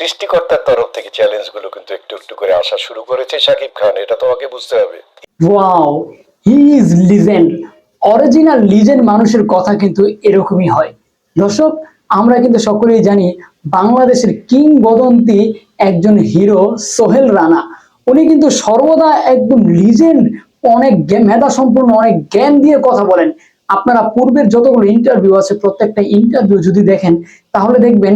সৃষ্টিকর্তার তরফ থেকে চ্যালেঞ্জগুলো কিন্তু একটু একটু করে আসা শুরু করেছে শাকিব খান, এটা তোমাকে বুঝতে হবে। Wow he is legend original legend মানুষের কথা কিন্তু এরকমই হয়। দর্শক, আমরা কিন্তু সকলেই জানি বাংলাদেশের কিংবদন্তি একজন হিরো সোহেল রানা। উনি কিন্তু সর্বদা একদম লিজেন্ড অনেক মেধা সম্পূর্ণ অনেক জ্ঞান দিয়ে কথা বলেন। আপনারা পূর্বের যতগুলো ইন্টারভিউ আছে, প্রত্যেকটা ইন্টারভিউ যদি দেখেন, তাহলে দেখবেন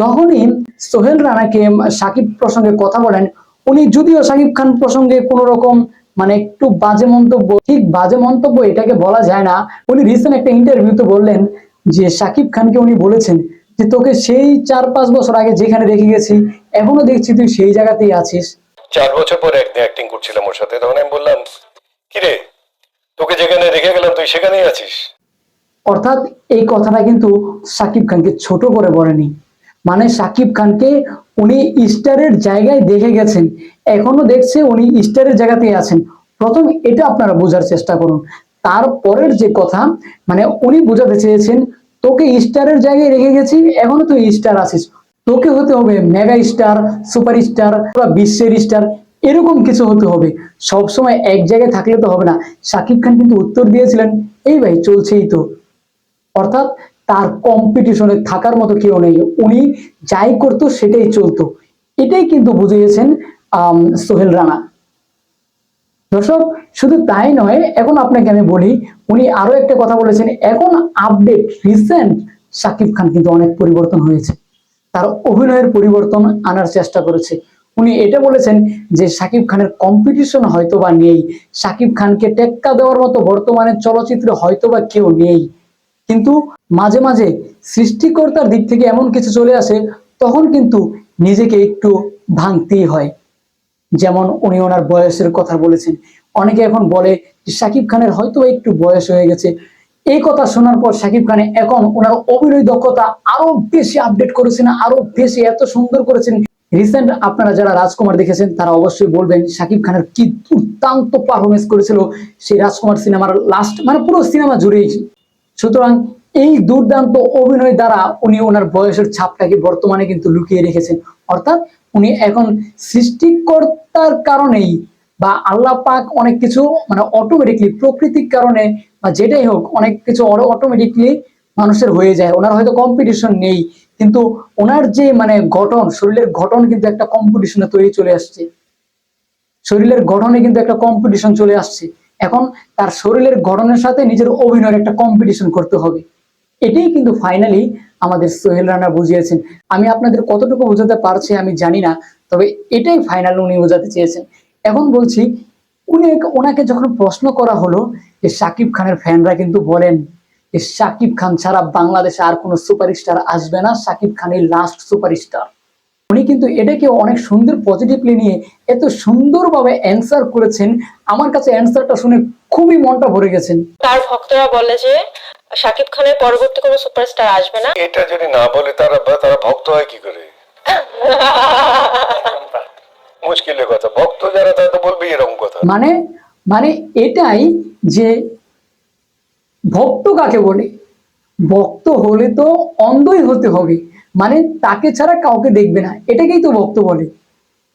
যখনই সোহেল রানাকে সাকিব প্রসঙ্গে কথা বলেন, উনি যদিও সাকিব খান প্রসঙ্গে কোনো রকম মানে একটু বাজে মন্তব্য, ঠিক বাজে মন্তব্য এটাকে বলা যায় না। উনি রিসেন্ট একটা ইন্টারভিউতে বললেন যে, সাকিব খানকে উনি বলেছেন যে, তোকে সেই চার পাঁচ বছর আগে যেখানে রেখে গেছি, এখনও দেখছি তুই সেই জায়গাতেই আছিস। চার বছর পরে একদিন অ্যাক্টিং করছিলাম ওর সাথে, তখন আমি বললাম, কিরে তোকে যেখানে রেখে গেলাম, তুই সেখানেই আছিস। অর্থাৎ এই কথাটা কিন্তু সাকিব খানকে ছোট করে বলেনি। মানে সাকিব খানকে উনি স্টারের জায়গায় দেখে গেছেন। এখনও দেখছে উনি স্টারের জায়গাতেই আছেন। প্রথম এটা আপনারা বোঝার চেষ্টা করুন। তারপরের যে কথা মানে উনি বোঝাতে চেয়েছেন, তোকে স্টারের জায়গায় রেখে গেছি, এখনও তুই স্টার আছিস। তোকে হতে হবে মেগা স্টার, সুপার স্টার, বা বিশ্বের স্টার। এরকম কিছু হতে হবে। সব সময় এক জায়গায় থাকলে তো হবে না। সাকিব খান কিন্তু উত্তর দিয়েছিলেন, এই ভাই চলছেই তো। অর্থাৎ তার কম্পিটিশনে থাকার মতো কেউ নেই। উনি যাই করতো সেটাই চলতো। এটাই কিন্তু বুঝিয়েছেন সোহেল রানা। দর্শক, শুধু তাই নয়, এখন আপনাকে আমি বলি, উনি আরও একটা কথা বলেছেন, এখন আপডেট রিসেন্ট সাকিব খান কিন্তু অনেক পরিবর্তন হয়েছে। তার অভিনয়ের পরিবর্তন আনার চেষ্টা করেছে। উনি এটা বলেছেন যে সাকিব খানের কম্পিটিশন হয়তো বা নেই। সাকিব খানকে টেক্কা দেওয়ার মতো বর্তমানে চলচ্চিত্রে হয়তো বা কেউ নেই। কিন্তু মাঝে মাঝে সৃষ্টিকর্তার দিক থেকে এমন কিছু চলে আসে, তখন কিন্তু নিজেকে একটু ভাঙতেই হয়। যেমন উনি ওনার বয়সের কথা বলেছেন। অনেকে এখন বলে যে সাকিব খানের হয়তো একটু বয়স হয়ে গেছে। এই কথা শোনার পর সাকিব খানে এখন ওনার অভিনয় দক্ষতা আরও বেশি আপডেট করেছেন, আরও বেশি এত সুন্দর করেছেন রিসেন্ট আপনারা যারা রাজকুমার দেখেছেন, তারা অবশ্যই বলবেন সাকিব খানের কি দুর্দান্ত পারফরমেন্স করেছিল সেই রাজকুমার সিনেমার লাস্ট মানে পুরো সিনেমা জুড়েই। সুতরাং এই দুর্দান্ত অভিনয় দ্বারা উনি ওনার বয়সের ছাপটাকে বর্তমানে কিন্তু লুকিয়ে রেখেছেন। অর্থাৎ উনি এখন সৃষ্টিকর্তার কারণেই বা আল্লাহ পাক অনেক কিছু মানে অটোমেটিকলি প্রকৃতির কারণে বা যেটাই হোক, অনেক কিছু অটোমেটিকলি মানুষের হয়ে যায়, ওনার হয়তো কম্পিটিশন নেই, কিন্তু ওনার যে মানে গঠন, শরীরের গঠন কিন্তু একটা কম্পিটিশনে তৈরি চলে আসছে। শরীরের গঠনে কিন্তু একটা কম্পিটিশন চলে আসছে। এখন তার শরীরের গঠনের সাথে নিজের অভিনয়ের একটা কম্পিটিশন করতে হবে। এটাই কিন্তু ফাইনালি আমাদের সোহেল রানা বুঝিয়েছেন। আমি আপনাদের কতটুকু বোঝাতে পারছি আমি জানি না, তবে এটাই ফাইনাল উনি বোঝাতে চেয়েছেন। এখন বলছি, উনি ওনাকে যখন প্রশ্ন করা হলো যে সাকিব খানের ফ্যানরা কিন্তু বলেন যে সাকিব খান ছাড়া বাংলাদেশে আর কোনো সুপারস্টার আসবে না। সাকিব খানের লাস্ট সুপারস্টার উনি কিন্তু এটাকে অনেক সুন্দর পজিটিভলি নিয়ে এত সুন্দরভাবে অ্যান্সার করেছেন। আমার কাছে অ্যান্সারটা শুনে খুবই মনটা ভরে গেছেন তার ভক্তরা বলে যে শাকিব খানের পরবর্তী কোনো সুপারস্টার আসবে না। এটা যদি না বলে তারা বা- তারা ভক্ত হয় কি করে? মুশকিলের কথা। ভক্ত যারা তারা তো বলবে এরকম কথা। মানে মানে এটাই যে ভক্ত কাকে বলে? ভক্ত হলে তো অন্ধই হতে হবে। মানে তাকে ছাড়া কাউকে দেখবে না। এটাকেই তো ভক্ত বলে।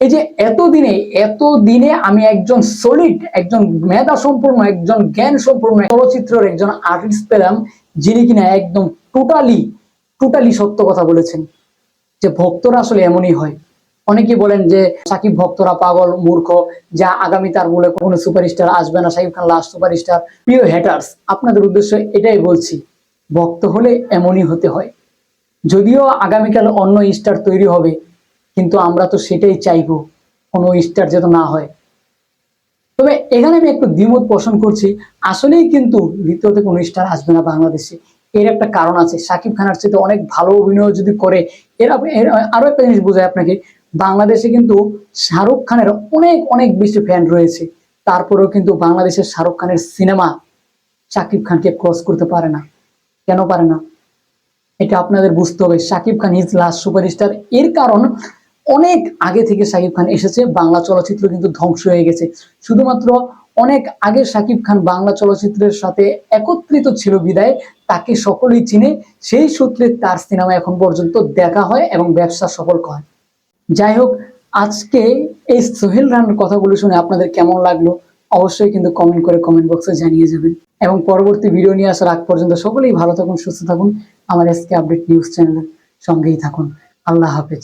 এই যে এতদিনে এত দিনে আমি একজন সলিড একজন মেধা সম্পূর্ণ একজন জ্ঞান সম্পূর্ণ চলচ্চিত্রের একজন আর্টিস্ট পেলাম, যিনি কিনা একদম টোটালি টোটালি সত্য কথা বলেছেন। যে ভক্তরা আসলে এমনই হয়। অনেকে বলেন যে সাকিব ভক্তরা পাগল, মূর্খ, যা আগামী তার বলে কোনো সুপারস্টার আসবে না সাকিব খান লাস্ট সুপারস্টার প্রিয় হ্যাটার্স আপনাদের উদ্দেশ্য এটাই বলছি, ভক্ত হলে এমনই হতে হয়। যদিও আগামীকাল অন্য স্টার তৈরি হবে, কিন্তু আমরা তো সেটাই চাইব, কোনো স্টার যেন না হয়। তবে এখানে আমি একটু দ্বিমত পোষণ করছি, আসলেই কিন্তু দ্বিতীয়তে কোনো স্টার আসবে না বাংলাদেশে। এর একটা কারণ আছে, সাকিব খানের চেয়ে অনেক ভালো অভিনয় যদি করে, এর আরও একটা জিনিস বোঝায় আপনাকে বাংলাদেশে কিন্তু শাহরুখ খানের অনেক অনেক বেশি ফ্যান রয়েছে। তারপরেও কিন্তু বাংলাদেশের শাহরুখ খানের সিনেমা সাকিব খানকে ক্রস করতে পারে না। কেন পারে না? এটা আপনাদের বুঝতে হবে। Sakib Khan is last superstar এর কারণ অনেক আগে থেকে সাকিব খান এসেছে, বাংলা চলচ্চিত্র কিন্তু ধ্বংস হয়ে গেছে। শুধুমাত্র অনেক আগে সাকিব খান বাংলা চলচ্চিত্রের সাথে একত্রিত ছিল বিদায়, তাকে সকলেই চিনে। সেই সূত্রে তার সিনেমা এখন পর্যন্ত দেখা হয় এবং ব্যবসা সফল হয়। যাই হোক আজকে এই সোহেল রানার কথাগুলো শুনে আপনাদের কেমন লাগল অবশ্যই কিন্তু কমেন্ট করে কমেন্ট বক্সে জানিয়ে যাবেন। এবং পরবর্তী ভিডিও নিয়ে আসার আগ পর্যন্ত সকলেই ভালো থাকুন, সুস্থ থাকুন। আমার এসকে আপডেট নিউজ চ্যানেলের সঙ্গেই থাকুন। আল্লাহ হাফেজ।